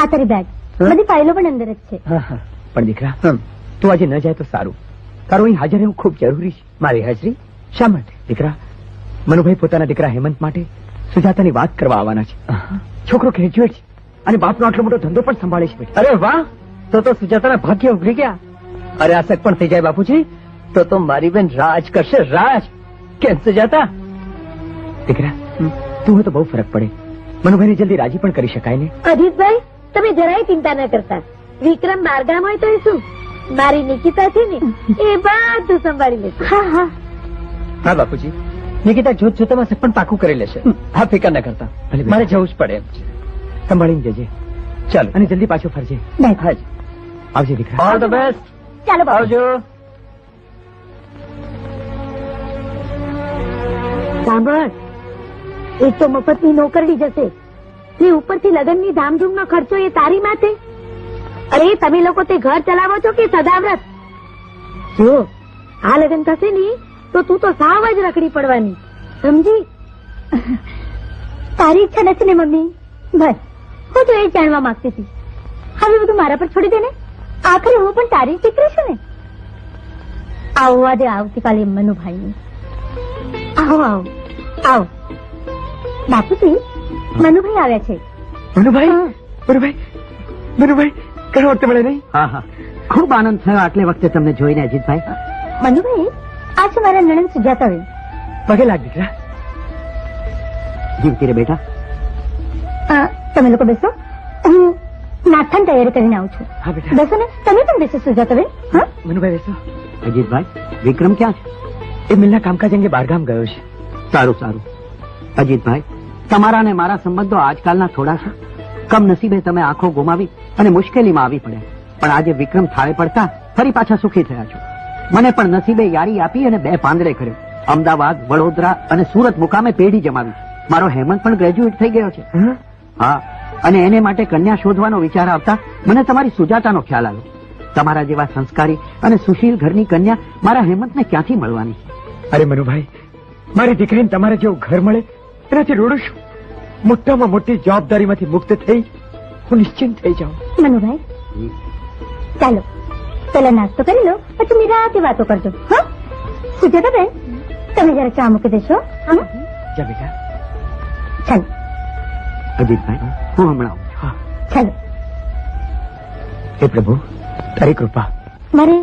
આ તારી બેગ બધી ફાઇલો પણ અંદર જ છે. હા હા. પણ દીકરા તું આજે ન જાય તો સારું. તારું અહીં હાજર રહેવું ખૂબ જરૂરી છે. મારી હાજરી શા માટે? દીકરા મનુભાઈ પોતાના દીકરા હેમંત માટે સુજાતાની વાત કરવા આવવાના છે. છોકરો ગ્રેજ્યુએટ છે અને બાપનો આટલો મોટો ધંધો પણ સંભાળે છે અરે વાહ! તો તો સુજાતાના ભાગ્ય ઉભરી ગયા. અરે આ સગ પણ થઈ જાય બાપુજી. તો તો મારી બેન રાજ કરશે રાજ. કેમ સુજાતા? દીકરા તું હોય તો બહુ ફરક પડે. મનુભાઈને જલ્દી રાજી પણ કરી શકાય ને? અજીતભાઈ તમે જરાય ચિંતા ના કરતા. વિક્રમ બારગામ હોય તો શું? મારી નિકિતા છે ને એ બધું સંભાળી લેશે. હા હા. હા બાપુજી. નિકિતા જોત જોતામાં સગ પણ પાકું કરી લેશે. હા ફિકર ના કરતા. મારે જવું જ પડે એમ છે. સંભાળીને જજે. ચાલો. અને જલ્દી પાછો ફરજે. હાજી આવજે દીકરા ઓલ ધ બેસ્ટ ચાલો આવજો. સાંભળ. એક તો મફતની નોકરી જશે. ને ઉપરથી લગ્નની ધામધૂમનો ખર્ચો એ તારી માથે? અરે, તમે લોકો તે ઘર ચલાવો છો કે સદાવ્રત? જો, આ લગ્ન થશે ને, તો તું તો સાવ જ રખડી પડવાની. સમજી? તારી ઈચ્છા નથી ને, મમ્મી. બસ, હું તો એ જાણવા માંગતી હતી. હવે બધું મારા પર છોડી દે ને. આખરે હું પણ તારી જ દીકરી છું ને. આવવા દે આવતીકાલે મનુભાઈ. આવો આવો. આવો. બાપુજી મનુભાઈ આવ્યા છે. મનુભાઈ? હા. મનુભાઈ? મનુભાઈ ઘણા વખતે મળે નહીં? હા હા. ખૂબ આનંદ થયો આટલે વખતે તમને જોઈને અજીતભાઈ. મનુભાઈ આ છે મારા નણંદ સુજાતાબેન પગે લાગ દીકરા. જીવતી રે બેટા. તમે લોકો બેસો. હું નાથન તૈયારી કરીને આવું છું. હા બેટા. બેસો ને. તમે પણ બેસો સુજાતાબેન હા? મનુભાઈ બેસો. અજીતભાઈ વિક્રમ ક્યાં છે? એ મિલના કામકાજ અંગે બહારગામ ગયો છે. સારું સારું. અજીતભાઈ તમારા અને મારા સંબંધો આજકાલના થોડા છે. કમનસીબે તમે આંખો ગુમાવી અને મુશ્કેલીમાં આવી પડ્યા. પણ આજે વિક્રમ થાળે પડતા ફરી પાછા સુખી થયા છો. મને પણ નસીબે યારી આપી અને બે પાંદડે કર્યો. અમદાવાદ વડોદરા અને સુરત મુકામે પેઢી જમાવી. મારો હેમંત પણ ગ્રેજ્યુએટ થઈ ગયો છે. હા? હા અને એને માટે કન્યા શોધવાનો વિચાર આવતા મને તમારી સુજાતાનો ખ્યાલ આવ્યો. તમારા જેવા સંસ્કારી અને સુશીલ ઘરની કન્યા મારા હેમંતને ક્યાંથી મળવાની? અરે મનુભાઈ મારી દીકરીને તમારે જેવું ઘર મળે એનાથી રોડું છું. મોટામાં મોટી જવાબદારીમાંથી મુક્ત થઈ હું નિશ્ચિંત થઈ જાઉં. મનુભાઈ ચાલો પેલા નાસ્તો કરી લો પછી નિરાતે વાતો કરજો હા? સુજાતાબેન તમે જરા ચા મૂકી દેશો જા બેટા. ચાલો. અજીતભાઈ હું હમણાં આવું. હા. ચાલો. હે પ્રભુ તારી કૃપા. મારે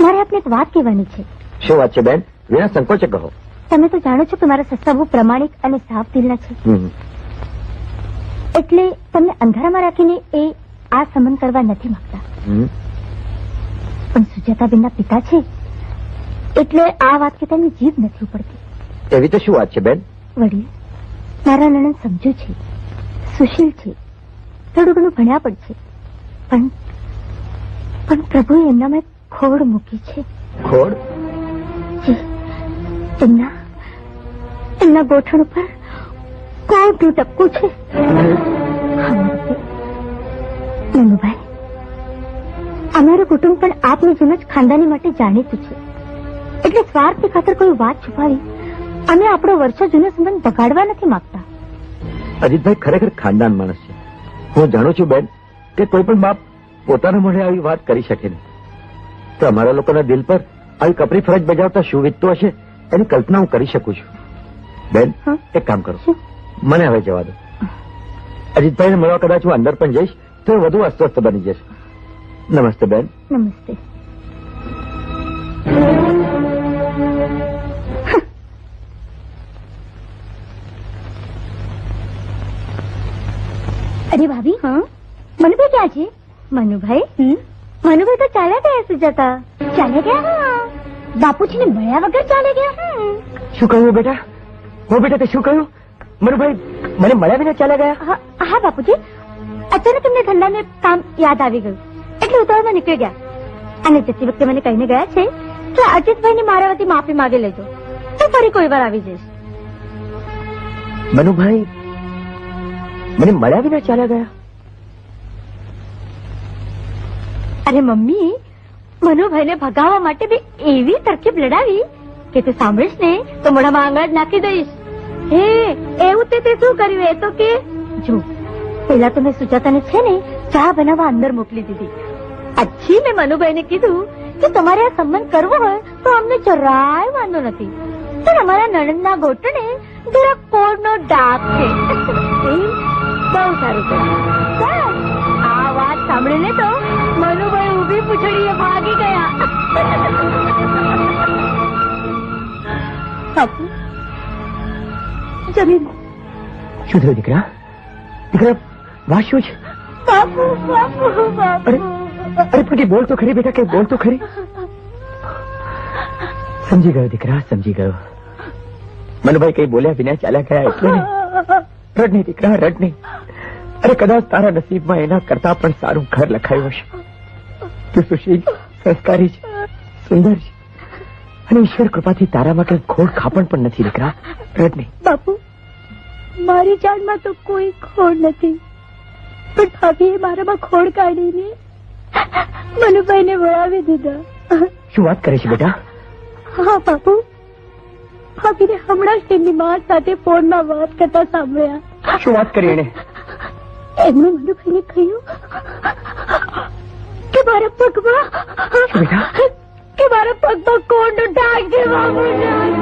મારે આપને એક વાત કહેવાની છે. શું વાત છે બેન? વિના સંકોચે કહો. તમે તો જાણો છો કે મારા સસ્તા બહુ પ્રમાણિક અને સાફ દિલના છે. એટલે તમને અંધારામાં રાખીને એ આ સમન કરવા નથી માંગતા. પણ સુજાતાબેનના પિતા છે એટલે આ વાત કે તેમની જીભ નથી ઉપડતી. એવી તો શું વાત છે બેન? વડીલ મારા નણંદ સમજુ છે સુશીલ છે થોડું ઘણું ભણ્યા પણ છે. પણ પણ પ્રભુએ એમનામાં ખોડ મૂકી છે. ખોડ? જી, એમના એમના ગોઠણ ઉપર કોટનું ટપકું છે. નંદુભાઈ અમારું કુટુંબ પણ આપની જેમ જ ખાનદાની માટે જાણીતું છે. એટલે સ્વાર્થ ખાતર કોઈ વાત છુપાવી અમે આપણો વર્ષો જૂનો સંબંધ બગાડવા નથી માંગતા. અજીતભાઈ ખરેખર ખાનદાન માણસ છે. હું જાણું છું, બેન, કે કોઈ પણ બાપ પોતાના મોઢે આવી વાત કરી શકે નહીં. તો અમારા લોકોના દિલ પર આવી કપરી ફરજ બજાવતા શું વીતતું હશે? એની કલ્પના હું કરી શકું છું. બેન એક કામ કરો. મને હવે જવા દો. અજીતભાઈને મળવા કદાચ હું અંદર પણ જઈશ તો વધુ અસ્વસ્થ બની જશે. નમસ્તે બેન. નમસ્તે. અરે ભાભી હા? મનુભાઈ ક્યાં છે? મનુભાઈ? મનુભાઈ તો ચાલ્યા ગયા સુજાતા. ચાલ્યા ગયા? બાપુજીને મળ્યા વગર ચાલે ગયા? શું કહ્યું બેટા? હો બેટા તે શું કહ્યું? મનુભાઈ મને મળ્યા વિના ચાલ્યા ગયા? હા બાપુજી. અચાનક એમને ધંધાને કામ યાદ આવી ગયું. એટલે ઉતાવળમાં નીકળી ગયા. અને જતી વખતે મને કહીને ગયા છે કે અજીતભાઈને મારા વતી માફી માગી લેજો. તું ફરી કોઈ વાર આવી જઈશ. મનુભાઈ મને મળ્યા વિના ચાલ્યા ગયા? અરે મમ્મી મનુભાઈને ભગાવવા માટે બે એવી તરકીબ લડાવી કે તું સાંભળીશ ને તો મોઢામાં આંગળ નાખી દઈશ. હે, એવું તે શું કર્યું? એ તો કે, જો પેલા તો મેં સુજાતાને છે ને ચા બનાવવા અંદર મોકલી દીધી. પછી મેં મનુભાઈને કીધું કે તમારે આ સંબંધ કરવો હોય તો અમને જરાય વાંધો નથી. પણ અમારા નણંદના ગોટને જરા કોડનો ડાક છે? બહુ સારું કર્યું બસ, ને તો? મનુભાઈ ઊભી પૂછડીએ ભાગી ગયા. જમીન. શું થયું દીકરા? દીકરા વાત શું છે? બાપુ બાપુ અરે અરે પણ બોલ તો ખરી બેટા કે બોલ તો ખરી. સમજી ગયો દીકરા સમજી ગયો. મનુભાઈ કઈ બોલ્યા વિના ચાલ્યા ગયા એટલે રડ નહીં દીકરા રડ નહીં. અરે કદાચ તારા નસીબમાં એના કરતા પણ સારું ઘર લખાયું હશે. તું સુશીલ સંસ્કારી છે સુંદર છે. અને ઈશ્વર કૃપાથી તારામાં કઈ ખોડ ખાપણ પણ નથી દીકરા રડ બાપુ મારી જાનમાં તો કોઈ ખોડ નથી. પણ ભાભીએ મારામાં ખોડ કાઢીને મનુભાઈને વળાવી દીધા. શું વાત કરે છે બેટા? હા બાપુ. ભાભીને હમણાં જ તેમની મા સાથે ફોનમાં વાત કરતા સાંભળ્યા. શું વાત કરી એને એમણે મનુભાઈને કહ્યું કે મારા પગમાં? કે મારા પગમાં છે બાપુ ડાઘ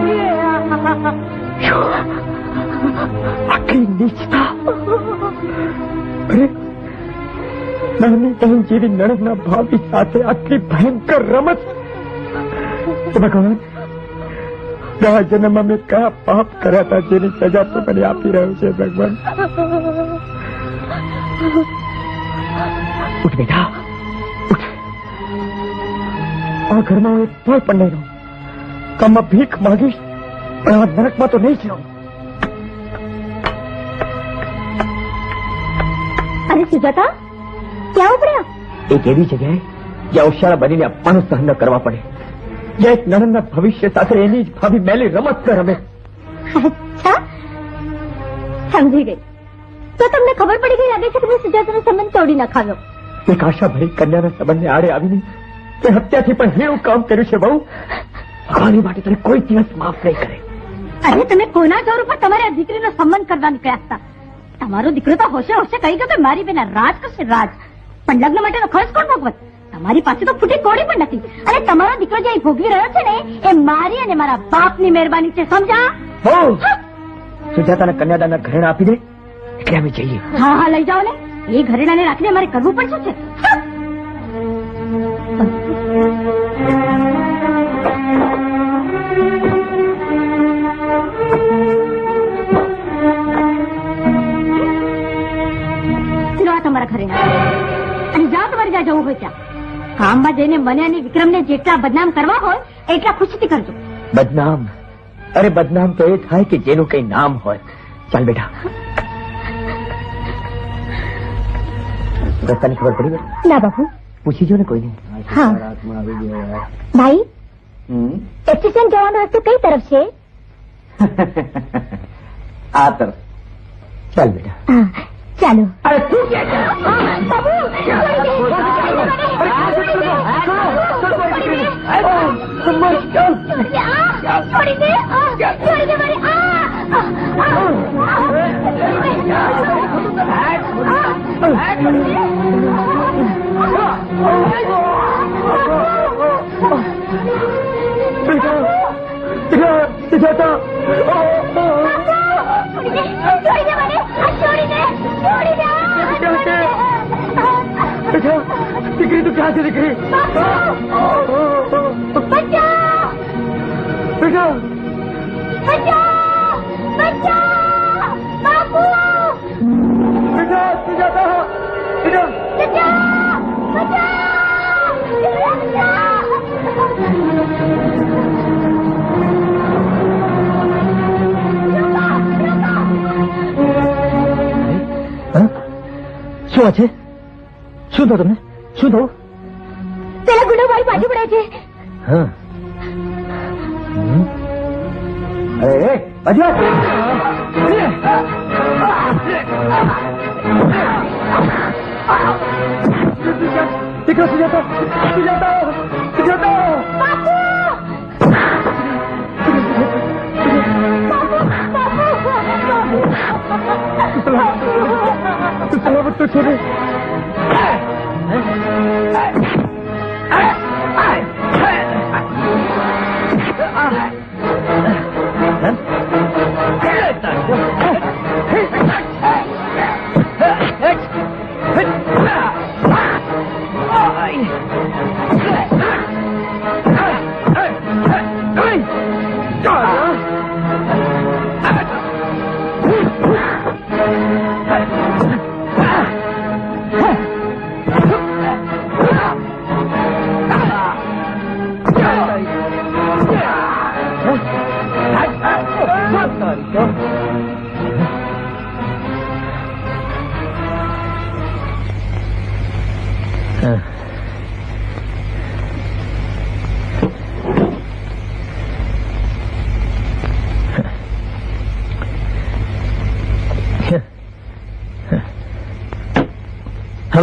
આટલી નીચતા અરે નાની બહેન જેવી નણંદના ભાભી સાથે આટલી ભયંકર રમત? ભગવાન આ જન્મમાં મેં કયા પાપ કર્યા હતા જેની સજા તો મને આપી રહ્યો છે ભગવાન? ઉઠ બેટા ઉઠ. આ ઘરમાં હું એક પળ પણ નહીં રહું. કામમાં ભીખ માંગીશ પણ આ નરકમાં તો નહીં જ રહું અરે સુજાતા ક્યાં ઉપડ્યા? એક એવી જગ્યાએ? જ્યાં ઉશાળા બનીને અપમાનો સહન ન કરવા પડે. જ્યાં એક નણંદના ભવિષ્ય સાથે એની જ ભાભી મેલી રમત રમે. અચ્છા. સમજી ગઈ. તો તમને ખબર પડી ગઈ લાગે છે કે મેં સુજાતાનો સંબંધ તોડી નાખાવ્યો એક આશા ભરી કન્યાના સંબંધને આડે આવીને તે હત્યાથી પણ હેવું કામ કર્યું છે બહુ. ભગવાનની માટે તને કોઈ દિવસ માફ નહીં કરે. અરે તમે કોના જોર ઉપર તમારી આ દીકરીનો સંબંધ કરવા નીકળ્યા હતા તમારો દીકરો તો હોશે હોશે કહી ગયો કે મારી બેના રાજ કરશે રાજ. પણ લગ્ન માટેનો ખર્ચ કોણ ભોગવત તમારી પાસે તો ફૂટી કોડી પણ નથી. અને તમારો દીકરો જે ભોગવી રહ્યો છે ને એ મારી અને મારા બાપની મહેરબાની છે સમજા? સુજાતાના કન્યાદાનના ઘરેણા આપી દે. એટલે અમે જઈએ. હા હા લઈ જાઓ ને. એ ઘરેણાને રાખીને અમારે કરવું પણ શું છે? તમારા ઘરેણા. અને જાઓ તમારે જ્યાં જવું હોય ત્યાં. કામમાં જઈને મને અને વિક્રમને જેટલા બદનામ કરવા હોય એટલા ખુશીથી કરજો. બદનામ? અરે બદનામ તો એ થાય કે જેનું કઈ નામ હોય. ચાલ બેટા. રસ્તાની ખબર પડી ગઈ? ના બાપુ. પૂછી જો ને કોઈને. હા. ભાઈ સ્ટેશન જવાનો રસ્તો કઈ તરફ છે? આ તરફ. ચાલ બેટા. હા ચાલો. અરે તું જા? બાબુ છોડી દે દીકરી તું ક્યાં છે દીકરી બચાવ બેટા બચાવ બચાવ બાપુ બેટા સુજાતા બેટા બચાવ હા? શું છે ગુનો મારી બાજુ પડે છે. હા? અરે બાજુ. દીકરો સુજાતા સુજાતા સુજાતા સલામત તો છે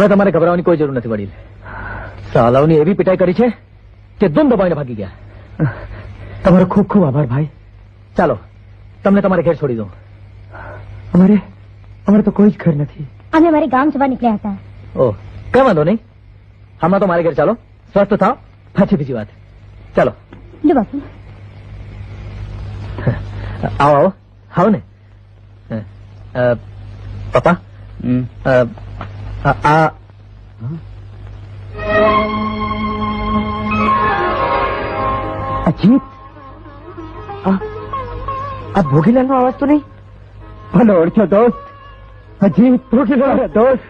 હવે તમારે ગભરાવાની કોઈ જરૂર નથી વડીલ. સાલાઓની એવી પીટાઈ કરી છે કે દુમ દબાઈને ભાગી ગયા. તમારો ખૂબ ખૂબ આભાર ભાઈ. ચાલો તમને તમારે ઘેર છોડી દઉં. અમારે અમારે તો કોઈ જ ઘર નથી. અમે અમારે ગામ જવા નીકળ્યા હતા. ઓ કઈ વાંધો નહીં. હમણાં તો મારે ઘેર ચાલો. સ્વસ્થ થાવ પછી બીજી વાત. ચાલો. લો બાપુ. આવો આવો. આવો ને. પપ્પા. અ, આ આ. અજીત આ ભોગીલાલ નો અવાજ તો નહીં? ભલે ઓળખ્યો દોસ્ત. અજીત ભોગીલાલ દોસ્ત.